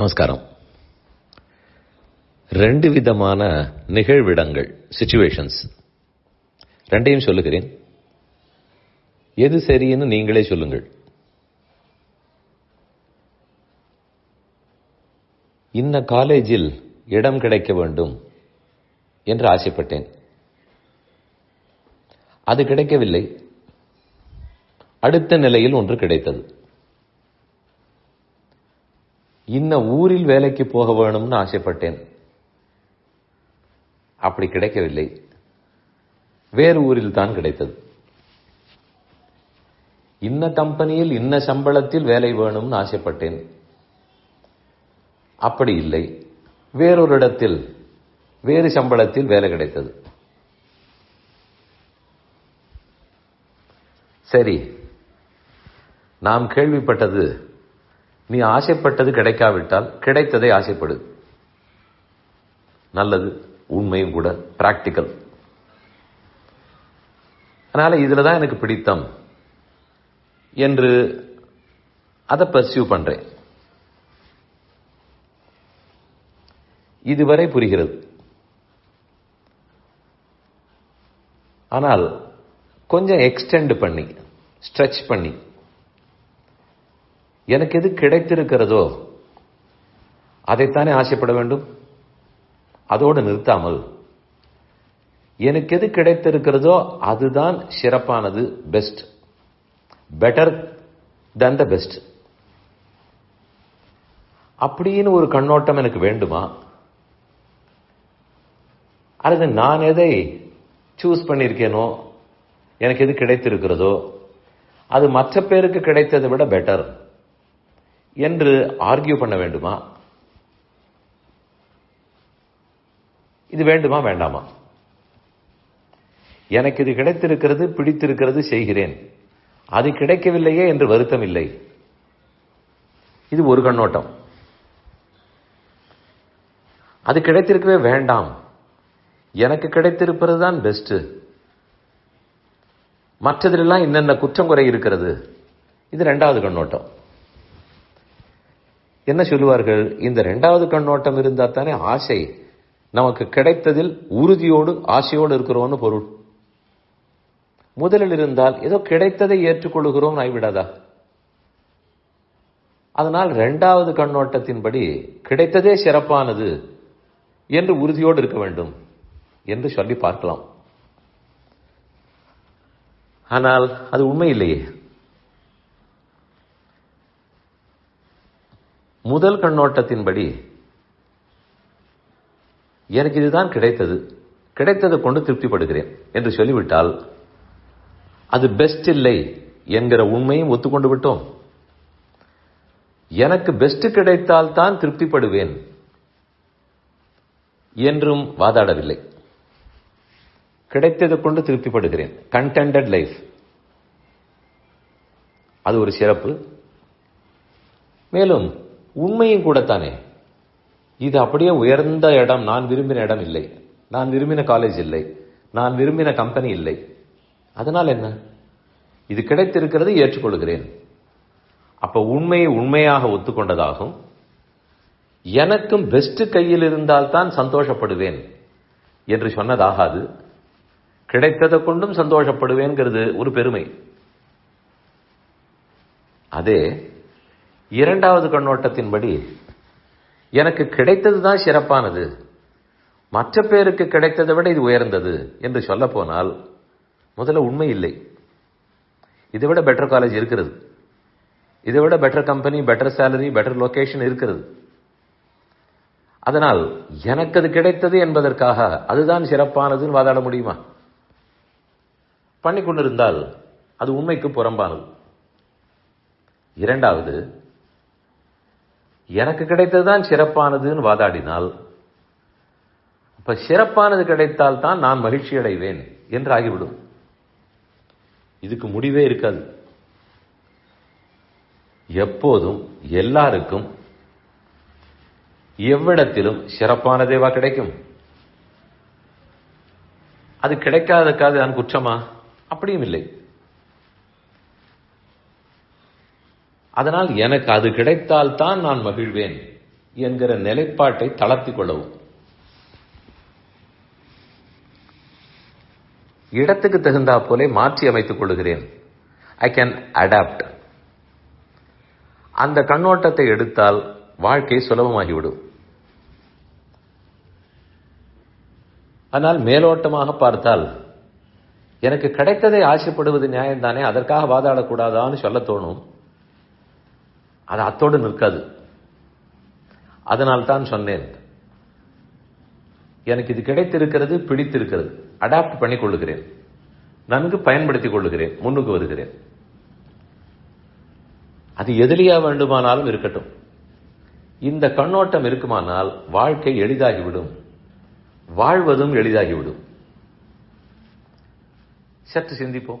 நமஸ்காரம். ரெண்டு விதமான நிகழ்விடங்கள் சிச்சுவேஷன்ஸ் ரெண்டையும் சொல்லுகிறேன். எது சரின்னு நீங்களே சொல்லுங்கள். இந்த காலேஜில் இடம் கிடைக்க வேண்டும் என்று ஆசைப்பட்டேன். அது கிடைக்கவில்லை. அடுத்த நிலையில் ஒன்று கிடைத்தது. இன்ன ஊரில் வேலைக்கு போக வேணும்னு ஆசைப்பட்டேன். அப்படி கிடைக்கவில்லை. வேறு ஊரில் தான் கிடைத்தது. இன்ன கம்பெனியில் இன்ன சம்பளத்தில் வேலை வேணும்னு ஆசைப்பட்டேன். அப்படி இல்லை. வேறொரு இடத்தில் வேறு சம்பளத்தில் வேலை கிடைத்தது. சரி நாம் கேள்விப்பட்டது நீ ஆசைப்பட்டது கிடைக்காவிட்டால் கிடைத்ததை ஆசைப்படு. நல்லது உண்மையும் கூட பிராக்டிக்கல் அதனால இதில் தான் எனக்கு பிடித்தம் என்று அதை பர்சியூ பண்றேன். இதுவரை புரிகிறது. ஆனால் கொஞ்சம் எக்ஸ்டெண்ட் பண்ணி ஸ்ட்ரெச் பண்ணி எனக்கு எது கிடைத்திருக்கிறதோ அதைத்தானே ஆசைப்பட வேண்டும்? அதோடு நிறுத்தாமல் எனக்கு எது கிடைத்திருக்கிறதோ அதுதான் சிறப்பானது best better than the best அப்படின்னு ஒரு கண்ணோட்டம் எனக்கு வேண்டுமா? அல்லது நான் எதை சூஸ் பண்ணியிருக்கேனோ எனக்கு எது கிடைத்திருக்கிறதோ அது மற்ற பேருக்கு கிடைத்ததை விட பெட்டர் என்று ஆர்கியூ பண்ண வேண்டுமா? இது வேண்டுமா வேண்டாமா? எனக்கு இது கிடைத்திருக்கிறது பிடித்திருக்கிறது செய்கிறேன். அது கிடைக்கவில்லையே என்று வருத்தம் இல்லை இது ஒரு கண்ணோட்டம். அது கிடைத்திருக்கவே வேண்டாம். எனக்கு கிடைத்திருப்பது தான் பெஸ்ட் மற்றதிலெல்லாம் என்னென்ன குற்றம் குறை இருக்கிறது? இது ரெண்டாவது கண்ணோட்டம். என்ன சொல்லுவார்கள்? இந்த ரெண்டாவது கண்ணோட்டம் இருந்தால் தானே ஆசை. நமக்கு கிடைத்ததில் உறுதியோடு ஆசையோடு இருக்கிறோம்னு பொருள். முதலில் இருந்தால் ஏதோ கிடைத்ததை ஏற்றுக்கொள்கிறோம் ஆய்விடாதா அதனால் இரண்டாவது கண்ணோட்டத்தின்படி கிடைத்ததே சிறப்பானது என்று உறுதியோடு இருக்க வேண்டும் என்று சொல்லி பார்க்கலாம். ஆனால் அது உண்மை இல்லையே. முதல் கண்ணோட்டத்தின்படி எனக்கு இதுதான் கிடைத்தது. கிடைத்ததை கொண்டு திருப்திப்படுகிறேன் என்று சொல்லிவிட்டால் அது பெஸ்ட் இல்லை என்கிற உண்மையும் ஒத்துக்கொண்டு விட்டோம். எனக்கு பெஸ்ட் கிடைத்தால் தான் திருப்திப்படுவேன் என்றும் வாதாடவில்லை. கிடைத்ததை கொண்டு திருப்திப்படுகிறேன். கண்டென்டட் லைஃப் அது ஒரு சிறப்பு. மேலும் உண்மையும் கூடத்தானே இது அப்படியே உயர்ந்த இடம். நான் விரும்பின இடம் இல்லை. நான் விரும்பின காலேஜ் இல்லை. நான் விரும்பின கம்பெனி இல்லை. அதனால் என்ன? இது கிடைத்திருக்கிறது ஏற்றுக்கொள்கிறேன். அப்போ உண்மையை உண்மையாக ஒத்துக்கொண்டதாகும். எனக்கும் பெஸ்ட் கையில் இருந்தால் தான் சந்தோஷப்படுவேன் என்று சொன்னதாகாது. கிடைத்ததை கொண்டும் சந்தோஷப்படுவேங்கிறது ஒரு பெருமை. அதே இரண்டாவது கண்ணோட்டத்தின்படி எனக்கு கிடைத்தது தான் சிறப்பானது. மற்ற பேருக்கு கிடைத்ததை விட இது உயர்ந்தது என்று சொல்ல போனால் முதல்ல உண்மை இல்லை. இதை விட பெட்டர் காலேஜ் இருக்கிறது. இதை விட better company better salary better location இருக்கிறது. அதனால் எனக்கு அது கிடைத்தது என்பதற்காக அதுதான் சிறப்பானதுன்னு வாதாட முடியுமா? பண்ணி கொண்டிருந்தால் அது உண்மைக்கு புறம்பானது. இரண்டாவது எனக்கு கிடைத்ததுதான் சிறப்பானதுன்னு வாதாடினால் அப்ப சிறப்பானது கிடைத்தால் தான் நான் மகிழ்ச்சி அடைவேன் என்று ஆகிவிடும். இதுக்கு முடிவே இருக்காது. எப்போதும் எல்லாருக்கும் எவ்விடத்திலும் சிறப்பானதேவா கிடைக்கும். அது கிடைக்காதக்காது நான் குற்றமா? அப்படியும் இல்லை. அதனால் எனக்கு அது கிடைத்தால் தான் நான் மகிழ்வேன் என்கிற நிலைப்பாட்டை தளர்த்திக் கொள்ளவும். இடத்துக்கு தகுந்தா போலே மாற்றி அமைத்துக் கொள்கிறேன் ஐ கேன் அடாப்ட் அந்த கண்ணோட்டத்தை எடுத்தால் வாழ்க்கை சுலபமாகிவிடும். ஆனால் மேலோட்டமாக பார்த்தால் எனக்கு கிடைத்ததை ஆசைப்படுவது நியாயம்தானே அதற்காக வாதாடக்கூடாதான்னு சொல்ல தோணும். அது அத்தோடு நிற்காது. அதனால் தான் சொன்னேன் எனக்கு இது கிடைத்திருக்கிறது பிடித்திருக்கிறது. அடாப்ட் பண்ணி கொள்ளுகிறேன் நன்கு பயன்படுத்திக் கொள்ளுகிறேன். முன்னுக்கு வருகிறேன். அது எதிரியா வேண்டுமானாலும் இருக்கட்டும். இந்த கண்ணோட்டம் இருக்குமானால் வாழ்க்கை எளிதாகிவிடும். வாழ்வதும் எளிதாகிவிடும். சற்று சிந்திப்போம்.